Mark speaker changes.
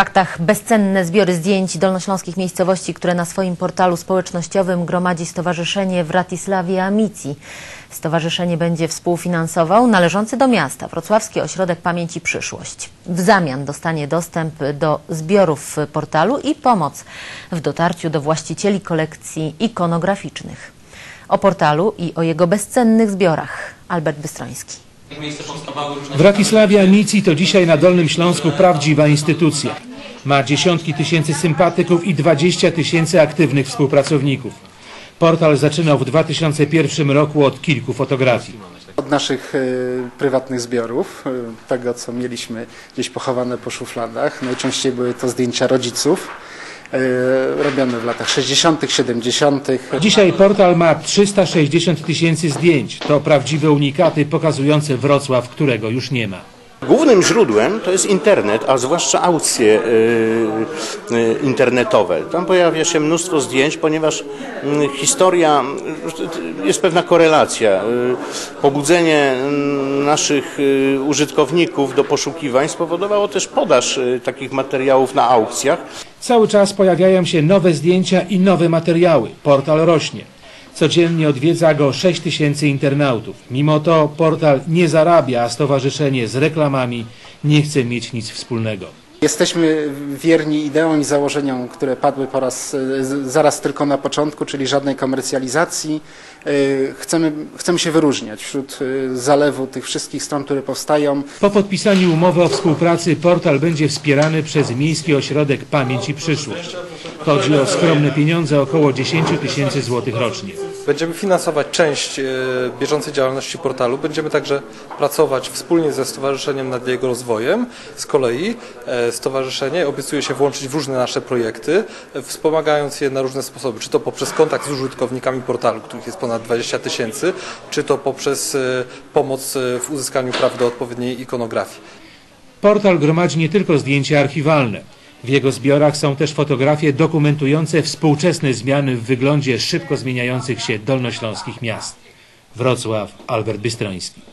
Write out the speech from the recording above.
Speaker 1: faktach bezcenne zbiory zdjęć dolnośląskich miejscowości, które na swoim portalu społecznościowym gromadzi Stowarzyszenie Wratislavia Amici. Stowarzyszenie będzie współfinansował należący do miasta Wrocławski Ośrodek Pamięci Przyszłość. W zamian dostanie dostęp do zbiorów portalu i pomoc w dotarciu do właścicieli kolekcji ikonograficznych. O portalu i o jego bezcennych zbiorach Albert Bystroński.
Speaker 2: Wratislavia Amici to dzisiaj na Dolnym Śląsku prawdziwa instytucja. Ma dziesiątki tysięcy sympatyków i 20 tysięcy aktywnych współpracowników. Portal zaczynał w 2001 roku od kilku fotografii.
Speaker 3: Od naszych e, prywatnych zbiorów, e, tego co mieliśmy gdzieś pochowane po szufladach, najczęściej były to zdjęcia rodziców, e, robione w latach 60., 70.
Speaker 2: Dzisiaj portal ma 360 tysięcy zdjęć. To prawdziwe unikaty pokazujące Wrocław, którego już nie ma.
Speaker 4: Głównym źródłem to jest internet, a zwłaszcza aukcje y, y, internetowe. Tam pojawia się mnóstwo zdjęć, ponieważ y, historia, y, jest pewna korelacja. Pobudzenie y, naszych użytkowników do poszukiwań spowodowało też podaż takich materiałów na aukcjach.
Speaker 2: Cały czas pojawiają się nowe zdjęcia i nowe materiały. Portal rośnie. Codziennie odwiedza go 6 tysięcy internautów. Mimo to portal nie zarabia, a stowarzyszenie z reklamami nie chce mieć nic wspólnego.
Speaker 3: Jesteśmy wierni ideom i założeniom, które padły po raz, zaraz tylko na początku, czyli żadnej komercjalizacji. E, Chcemy, chcemy się wyróżniać wśród e, zalewu tych wszystkich stron, które powstają.
Speaker 2: Po podpisaniu umowy o współpracy portal będzie wspierany przez Miejski Ośrodek Pamięć i Przyszłość. Chodzi o skromne pieniądze, około 10 tysięcy złotych rocznie.
Speaker 5: Będziemy finansować część e, bieżącej działalności portalu. Będziemy także pracować wspólnie ze stowarzyszeniem nad jego rozwojem. Z kolei e, stowarzyszenie obiecuje się włączyć w różne nasze projekty, e, wspomagając je na różne sposoby. Czy to poprzez kontakt z użytkownikami portalu, których jest ponad 20 tysięcy, czy to poprzez pomoc w uzyskaniu praw do odpowiedniej ikonografii.
Speaker 2: Portal gromadzi nie tylko zdjęcia archiwalne. W jego zbiorach są też fotografie dokumentujące współczesne zmiany w wyglądzie szybko zmieniających się dolnośląskich miast. Wrocław, Albert Bystroński.